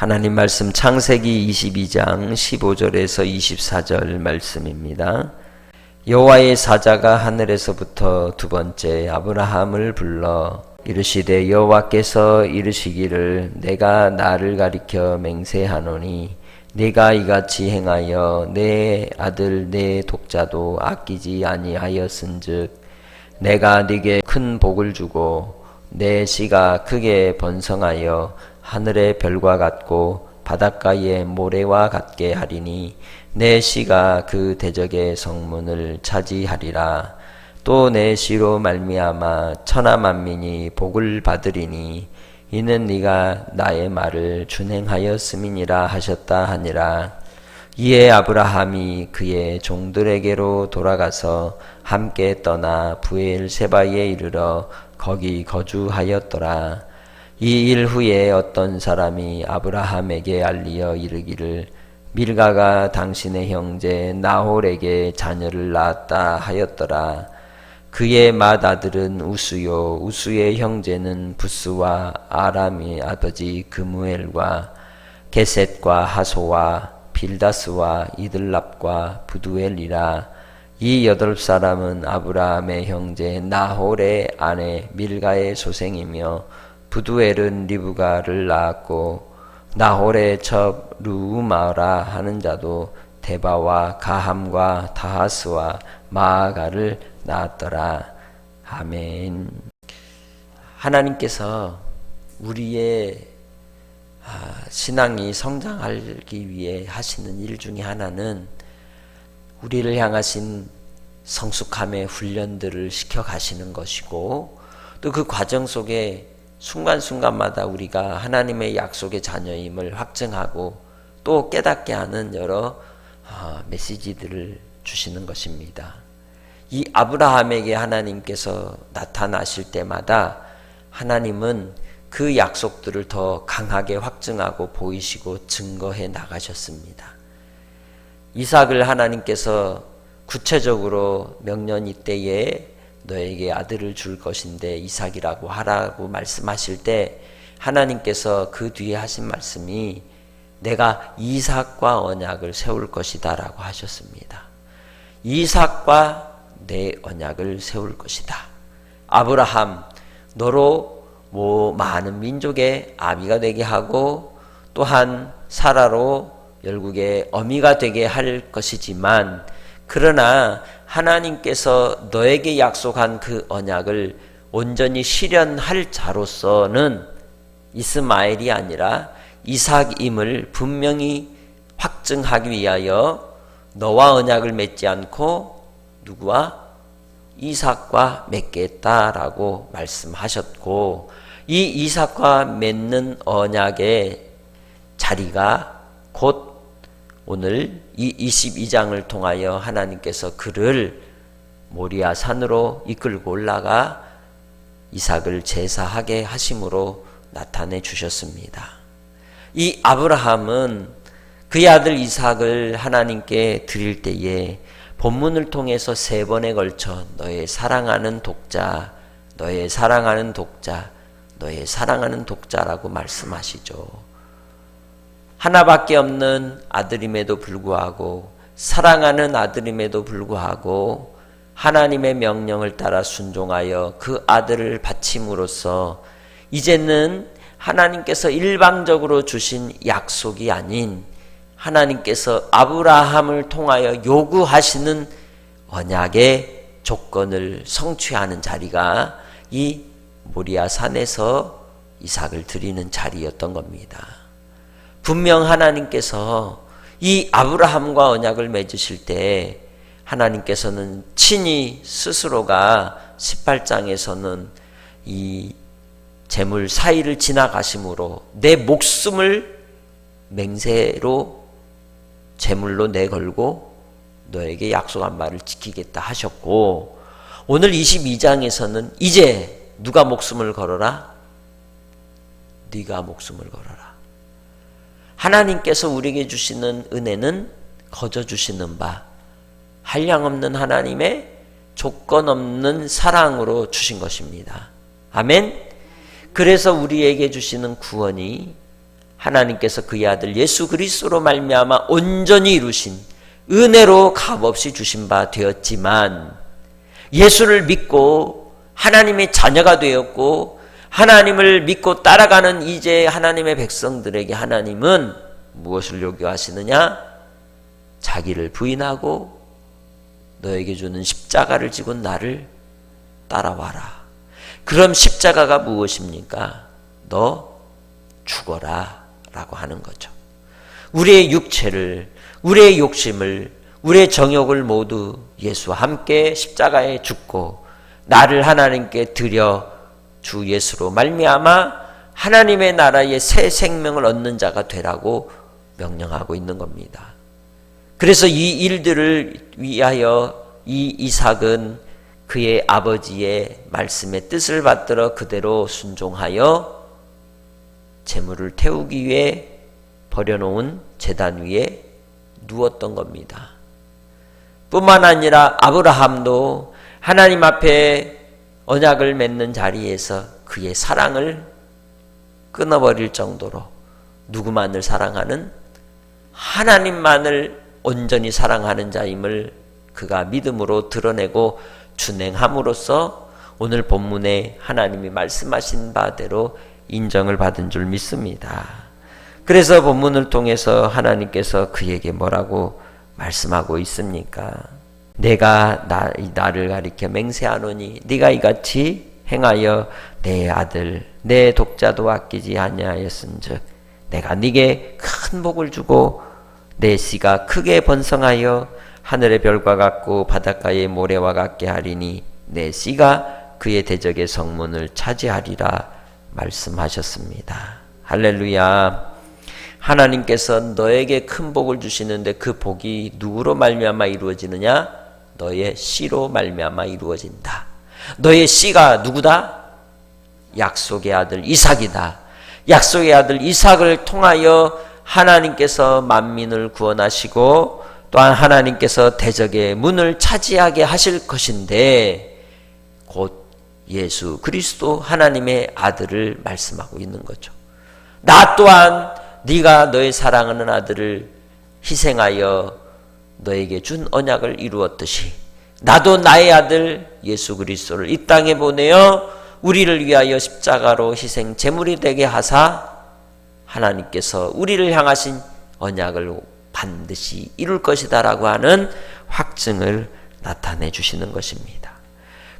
하나님 말씀 창세기 22장 15절에서 24절 말씀입니다. 여호와의 사자가 하늘에서부터 두 번째 아브라함을 불러 이르시되 여호와께서 이르시기를 내가 나를 가리켜 맹세하노니 네가 이같이 행하여 내 아들 내 독자도 아끼지 아니하였은즉 내가 네게 큰 복을 주고 내 씨가 크게 번성하여 하늘의 별과 같고 바닷가의 모래와 같게 하리니 내 씨가 그 대적의 성문을 차지하리라. 또 내 씨로 말미암아 천하 만민이 복을 받으리니 이는 네가 나의 말을 준행하였음이니라 하셨다 하니라. 이에 아브라함이 그의 종들에게로 돌아가서 함께 떠나 부엘 세바에 이르러 거기 거주하였더라 이 일 후에 어떤 사람이 아브라함에게 알리어 이르기를 밀가가 당신의 형제 나홀에게 자녀를 낳았다 하였더라. 그의 맏아들은 우수요 우수의 형제는 부스와 아람의 아버지 그무엘과 게셋과 하소와 빌다스와 이들랍과 부두엘이라 이 여덟 사람은 아브라함의 형제 나홀의 아내 밀가의 소생이며 부두엘은 리브가를 낳았고 나홀의 첩 루우마라 하는 자도 데바와 가함과 다하스와 마아가를 낳았더라. 아멘. 하나님께서 우리의 신앙이 성장하기 위해 하시는 일 중에 하나는 우리를 향하신 성숙함의 훈련들을 시켜 가시는 것이고 또 그 과정 속에 순간순간마다 우리가 하나님의 약속의 자녀임을 확증하고 또 깨닫게 하는 여러 메시지들을 주시는 것입니다. 이 아브라함에게 하나님께서 나타나실 때마다 하나님은 그 약속들을 더 강하게 확증하고 보이시고 증거해 나가셨습니다. 이삭을 하나님께서 구체적으로 명년 이때에 너에게 아들을 줄 것인데 이삭이라고 하라고 말씀하실 때 하나님께서 그 뒤에 하신 말씀이 내가 이삭과 언약을 세울 것이다 라고 하셨습니다. 이삭과 내 언약을 세울 것이다. 아브라함 너로 뭐 많은 민족의 아비가 되게 하고 또한 사라로 열국의 어미가 되게 할 것이지만 그러나 하나님께서 너에게 약속한 그 언약을 온전히 실현할 자로서는 이스마엘이 아니라 이삭임을 분명히 확증하기 위하여 너와 언약을 맺지 않고 누구와? 이삭과 맺겠다라고 말씀하셨고 이 이삭과 맺는 언약의 자리가 곧 오늘 이 22장을 통하여 하나님께서 그를 모리아 산으로 이끌고 올라가 이삭을 제사하게 하심으로 나타내 주셨습니다. 이 아브라함은 그의 아들 이삭을 하나님께 드릴 때에 본문을 통해서 세 번에 걸쳐 너의 사랑하는 독자, 너의 사랑하는 독자, 너의 사랑하는 독자라고 말씀하시죠. 하나밖에 없는 아들임에도 불구하고 사랑하는 아들임에도 불구하고 하나님의 명령을 따라 순종하여 그 아들을 바침으로써 이제는 하나님께서 일방적으로 주신 약속이 아닌 하나님께서 아브라함을 통하여 요구하시는 언약의 조건을 성취하는 자리가 이 모리아 산에서 이삭을 드리는 자리였던 겁니다. 분명 하나님께서 이 아브라함과 언약을 맺으실 때 하나님께서는 친히 스스로가 18장에서는 이 재물 사이를 지나가심으로 내 목숨을 맹세로 재물로 내걸고 너에게 약속한 말을 지키겠다 하셨고 오늘 22장에서는 이제 누가 목숨을 걸어라? 네가 목숨을 걸어라. 하나님께서 우리에게 주시는 은혜는 거저 주시는 바 한량 없는 하나님의 조건 없는 사랑으로 주신 것입니다. 아멘. 그래서 우리에게 주시는 구원이 하나님께서 그의 아들 예수 그리스도로 말미암아 온전히 이루신 은혜로 값없이 주신 바 되었지만 예수를 믿고 하나님의 자녀가 되었고 하나님을 믿고 따라가는 이제 하나님의 백성들에게 하나님은 무엇을 요구하시느냐? 자기를 부인하고 너에게 주는 십자가를 지고 나를 따라와라. 그럼 십자가가 무엇입니까? 너 죽어라. 라고 하는 거죠. 우리의 육체를, 우리의 욕심을, 우리의 정욕을 모두 예수와 함께 십자가에 죽고 나를 하나님께 드려 주 예수로 말미암아 하나님의 나라의 새 생명을 얻는 자가 되라고 명령하고 있는 겁니다. 그래서 이 일들을 위하여 이 이삭은 그의 아버지의 말씀의 뜻을 받들어 그대로 순종하여 재물을 태우기 위해 버려놓은 재단 위에 누웠던 겁니다. 뿐만 아니라 아브라함도 하나님 앞에 언약을 맺는 자리에서 그의 사랑을 끊어버릴 정도로 누구만을 사랑하는 하나님만을 온전히 사랑하는 자임을 그가 믿음으로 드러내고 준행함으로써 오늘 본문에 하나님이 말씀하신 바대로 인정을 받은 줄 믿습니다. 그래서 본문을 통해서 하나님께서 그에게 뭐라고 말씀하고 있습니까? 내가 나, 나를 가리켜 맹세하노니 네가 이같이 행하여 내 아들 내 독자도 아끼지 아니하였은즉 내가 네게 큰 복을 주고 내 씨가 크게 번성하여 하늘의 별과 같고 바닷가의 모래와 같게 하리니 내 씨가 그의 대적의 성문을 차지하리라 말씀하셨습니다. 할렐루야. 하나님께서 너에게 큰 복을 주시는데 그 복이 누구로 말미암아 이루어지느냐? 너의 씨로 말미암아 이루어진다. 너의 씨가 누구다? 약속의 아들 이삭이다. 약속의 아들 이삭을 통하여 하나님께서 만민을 구원하시고 또한 하나님께서 대적의 문을 차지하게 하실 것인데 곧 예수 그리스도 하나님의 아들을 말씀하고 있는 거죠. 나 또한 네가 너의 사랑하는 아들을 희생하여 너에게 준 언약을 이루었듯이 나도 나의 아들 예수 그리스도를 이 땅에 보내어 우리를 위하여 십자가로 희생 제물이 되게 하사 하나님께서 우리를 향하신 언약을 반드시 이룰 것이다라고 하는 확증을 나타내 주시는 것입니다.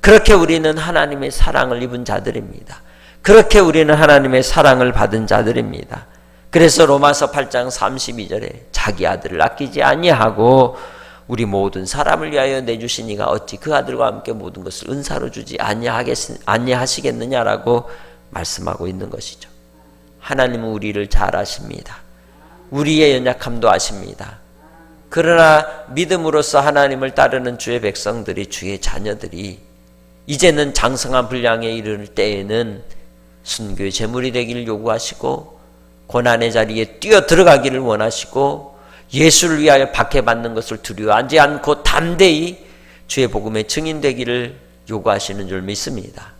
그렇게 우리는 하나님의 사랑을 입은 자들입니다. 그렇게 우리는 하나님의 사랑을 받은 자들입니다. 그래서 로마서 8장 32절에 자기 아들을 아끼지 아니하고 우리 모든 사람을 위하여 내주신 이가 어찌 그 아들과 함께 모든 것을 은사로 주지 아니하시겠느냐라고 말씀하고 있는 것이죠. 하나님은 우리를 잘 아십니다. 우리의 연약함도 아십니다. 그러나 믿음으로써 하나님을 따르는 주의 백성들이 주의 자녀들이 이제는 장성한 분량에 이르를 때에는 순교의 제물이 되기를 요구하시고 고난의 자리에 뛰어 들어가기를 원하시고 예수를 위하여 박해받는 것을 두려워하지 않고 담대히 주의 복음의 증인되기를 요구하시는 줄 믿습니다.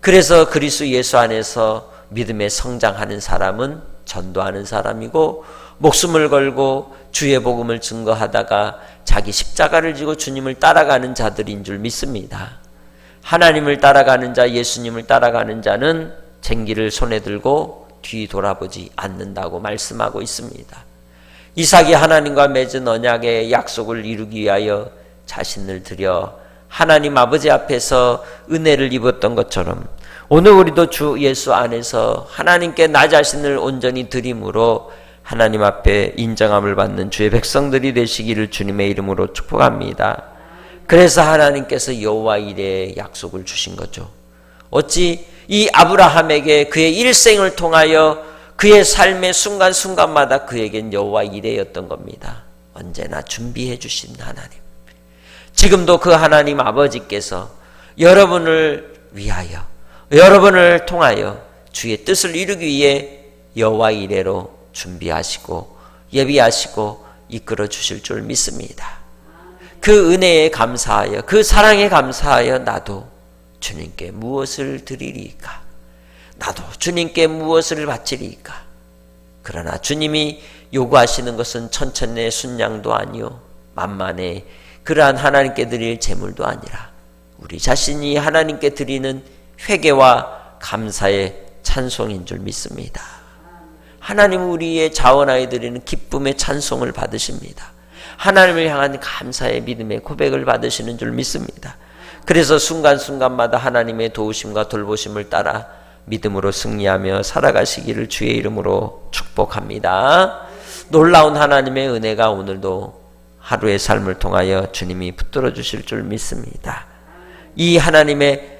그래서 그리스 예수 안에서 믿음에 성장하는 사람은 전도하는 사람이고 목숨을 걸고 주의 복음을 증거하다가 자기 십자가를 지고 주님을 따라가는 자들인 줄 믿습니다. 하나님을 따라가는 자, 예수님을 따라가는 자는 쟁기를 손에 들고 뒤 돌아보지 않는다고 말씀하고 있습니다. 이삭이 하나님과 맺은 언약의 약속을 이루기 위하여 자신을 들여 하나님 아버지 앞에서 은혜를 입었던 것처럼 오늘 우리도 주 예수 안에서 하나님께 나 자신을 온전히 드림으로 하나님 앞에 인정함을 받는 주의 백성들이 되시기를 주님의 이름으로 축복합니다. 그래서 하나님께서 여호와 이레의 약속을 주신 거죠. 어찌 이 아브라함에게 그의 일생을 통하여 그의 삶의 순간순간마다 그에겐 여호와 이레였던 겁니다. 언제나 준비해 주신 하나님. 지금도 그 하나님 아버지께서 여러분을 위하여 여러분을 통하여 주의 뜻을 이루기 위해 여호와 이레로 준비하시고 예비하시고 이끌어 주실 줄 믿습니다. 그 은혜에 감사하여 그 사랑에 감사하여 나도 주님께 무엇을 드리리까? 나도 주님께 무엇을 바치리까? 그러나 주님이 요구하시는 것은 천천의 순양도 아니요 만만의 그러한 하나님께 드릴 제물도 아니라 우리 자신이 하나님께 드리는 회개와 감사의 찬송인 줄 믿습니다. 하나님 우리의 자원하여 드리는 기쁨의 찬송을 받으십니다. 하나님을 향한 감사의 믿음의 고백을 받으시는 줄 믿습니다. 그래서 순간순간마다 하나님의 도우심과 돌보심을 따라 믿음으로 승리하며 살아가시기를 주의 이름으로 축복합니다. 놀라운 하나님의 은혜가 오늘도 하루의 삶을 통하여 주님이 붙들어 주실 줄 믿습니다. 이 하나님의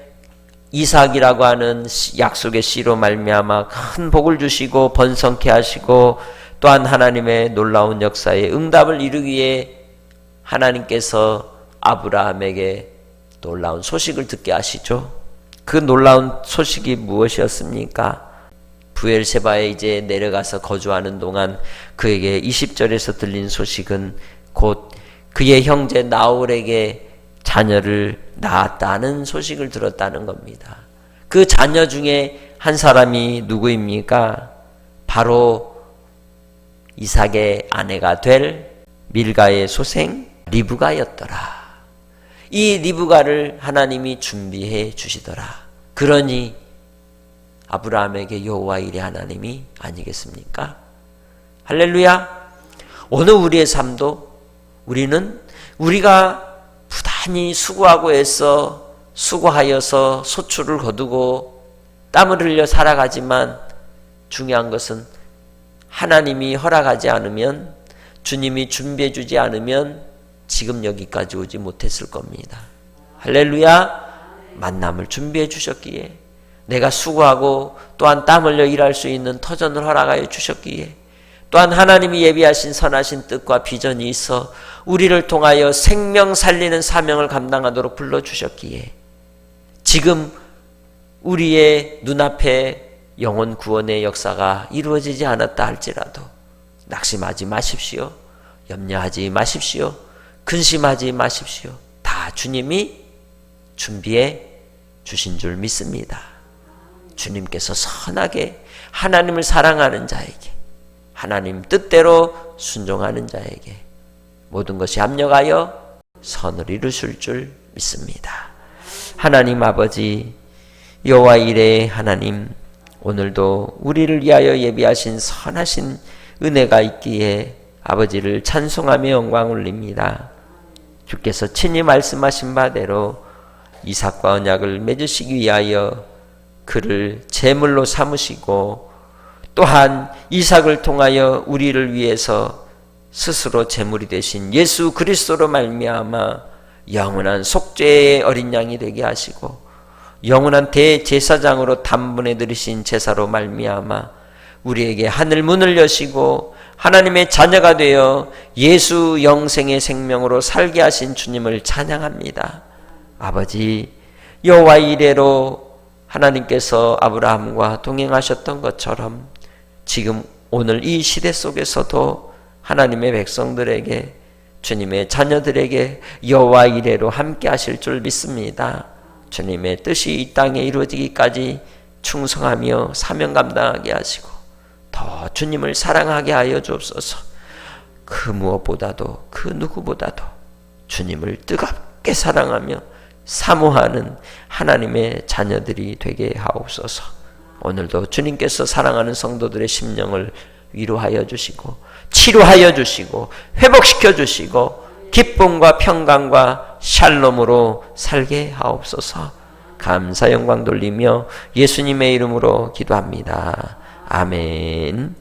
이삭이라고 하는 약속의 씨로 말미암아 큰 복을 주시고 번성케 하시고 또한 하나님의 놀라운 역사에 응답을 이루기 위해 하나님께서 아브라함에게 놀라운 소식을 듣게 하시죠. 그 놀라운 소식이 무엇이었습니까? 부엘세바에 이제 내려가서 거주하는 동안 그에게 20절에서 들린 소식은 곧 그의 형제 나홀에게 자녀를 낳았다는 소식을 들었다는 겁니다. 그 자녀 중에 한 사람이 누구입니까? 바로 이삭의 아내가 될 밀가의 소생 리브가였더라. 이 리브가를 하나님이 준비해 주시더라. 그러니 아브라함에게 여호와 일의 하나님이 아니겠습니까? 할렐루야. 오늘 우리의 삶도 우리는 우리가 부단히 수고하고 애써 수고하여서 소출을 거두고 땀을 흘려 살아가지만 중요한 것은 하나님이 허락하지 않으면 주님이 준비해 주지 않으면 지금 여기까지 오지 못했을 겁니다. 할렐루야. 만남을 준비해 주셨기에 내가 수고하고 또한 땀 흘려 일할 수 있는 터전을 허락하여 주셨기에 또한 하나님이 예비하신 선하신 뜻과 비전이 있어 우리를 통하여 생명 살리는 사명을 감당하도록 불러주셨기에 지금 우리의 눈앞에 영혼 구원의 역사가 이루어지지 않았다 할지라도 낙심하지 마십시오. 염려하지 마십시오. 근심하지 마십시오. 다 주님이 준비해 주신 줄 믿습니다. 주님께서 선하게 하나님을 사랑하는 자에게 하나님 뜻대로 순종하는 자에게 모든 것이 합력하여 선을 이루실 줄 믿습니다. 하나님 아버지 여호와 이레 하나님 오늘도 우리를 위하여 예비하신 선하신 은혜가 있기에 아버지를 찬송하며 영광 올립니다. 주께서 친히 말씀하신 바대로 이삭과 언약을 맺으시기 위하여 그를 제물로 삼으시고 또한 이삭을 통하여 우리를 위해서 스스로 제물이 되신 예수 그리스도로 말미암아 영원한 속죄의 어린 양이 되게 하시고 영원한 대제사장으로 단번에 들으신 제사로 말미암아 우리에게 하늘 문을 여시고 하나님의 자녀가 되어 예수 영생의 생명으로 살게 하신 주님을 찬양합니다. 아버지 여호와 이래로 하나님께서 아브라함과 동행하셨던 것처럼 지금 오늘 이 시대 속에서도 하나님의 백성들에게 주님의 자녀들에게 여호와 이래로 함께 하실 줄 믿습니다. 주님의 뜻이 이 땅에 이루어지기까지 충성하며 사명 감당하게 하시고 더 주님을 사랑하게 하여 주옵소서. 그 무엇보다도 그 누구보다도 주님을 뜨겁게 사랑하며 사모하는 하나님의 자녀들이 되게 하옵소서. 오늘도 주님께서 사랑하는 성도들의 심령을 위로하여 주시고 치료하여 주시고 회복시켜 주시고 기쁨과 평강과 샬롬으로 살게 하옵소서. 감사 영광 돌리며 예수님의 이름으로 기도합니다. 아멘.